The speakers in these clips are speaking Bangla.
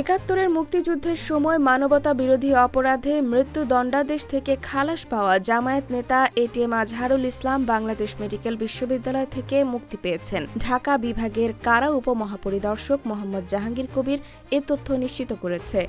একাত্তরের মুক্তিযুদ্ধের সময় মানবতা বিরোধী অপরাধে মৃত্যুদণ্ডাদেশ থেকে খালাস পাওয়া জামায়াত নেতা এটিএম আজহারুল ইসলাম বাংলাদেশ মেডিকেল বিশ্ববিদ্যালয় থেকে মুক্তি পেয়েছেন। ঢাকা বিভাগের কারা উপমহাপরিদর্শক মোহাম্মদ জাহাঙ্গীর কবির এ তথ্য নিশ্চিত করেছে।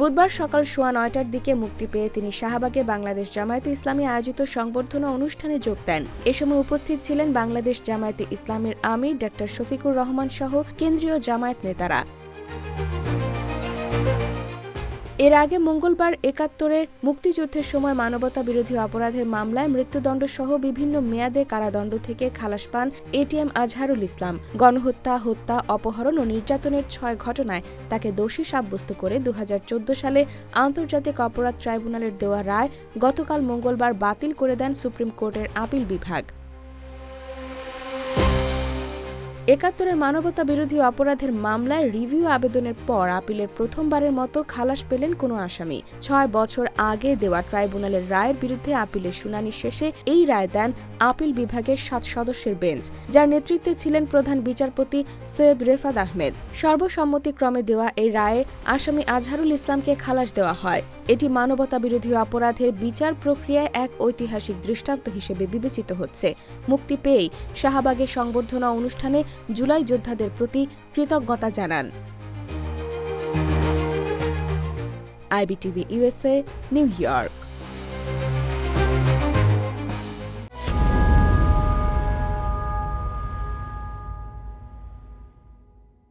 বুধবার সকাল সোয়া নয়টার দিকে মুক্তি পেয়ে তিনি শাহবাগে বাংলাদেশ জামায়াতে ইসলামী আয়োজিত সংবর্ধনা অনুষ্ঠানে যোগ দেন। এ সময় উপস্থিত ছিলেন বাংলাদেশ জামায়াতে ইসলামের আমির ডাক্তার শফিকুর রহমান সহ কেন্দ্রীয় জামায়াত নেতারা। এর আগে মঙ্গলবার একাত্তরের মুক্তিযুদ্ধের সময় মানবতা বিরোধী অপরাধের মামলায় মৃত্যুদণ্ড সহ বিভিন্ন মেয়াদে কারাদণ্ড থেকে খালাস পান এটিএম আজহারুল ইসলাম। গণহত্যা, হত্যা, অপহরণ ও নির্যাতনের ছয় ঘটনায় তাকে দোষী সাব্যস্ত করে দু হাজার চৌদ্দ সালে আন্তর্জাতিক অপরাধ ট্রাইব্যুনালের দেওয়া রায় গতকাল মঙ্গলবার বাতিল করে দেন সুপ্রিম কোর্টের আপিল বিভাগ। একাত্তরের মানবতা বিরোধী অপরাধের মামলায় রিভিউ আবেদনের পর আপিলের প্রথমবারের মতো খালাস পেলেন কোনো আসামি। ছয় বছর আগে দেওয়া ট্রাইব্যুনালের রায়ের বিরুদ্ধে আপিলের শুনানি শেষে এই রায় দেন আপিল বিভাগের সাত সদস্যের বেঞ্চ, যার নেতৃত্বে ছিলেন প্রধান বিচারপতি সৈয়দ রেফাত আহমেদ। সর্বসম্মতিক্রমে দেওয়া এই রায়ে আসামি আজহারুল ইসলামকে খালাস দেওয়া হয়। এটি মানবতা বিরোধী অপরাধের বিচার প্রক্রিয়ায় এক ঐতিহাসিক দৃষ্টান্ত হিসেবে বিবেচিত হচ্ছে। মুক্তি পেয়েই শাহবাগের সংবর্ধনা অনুষ্ঠানে জুলাই যোদ্ধাদের প্রতি কৃতজ্ঞতা জানান। IBTV USA New York.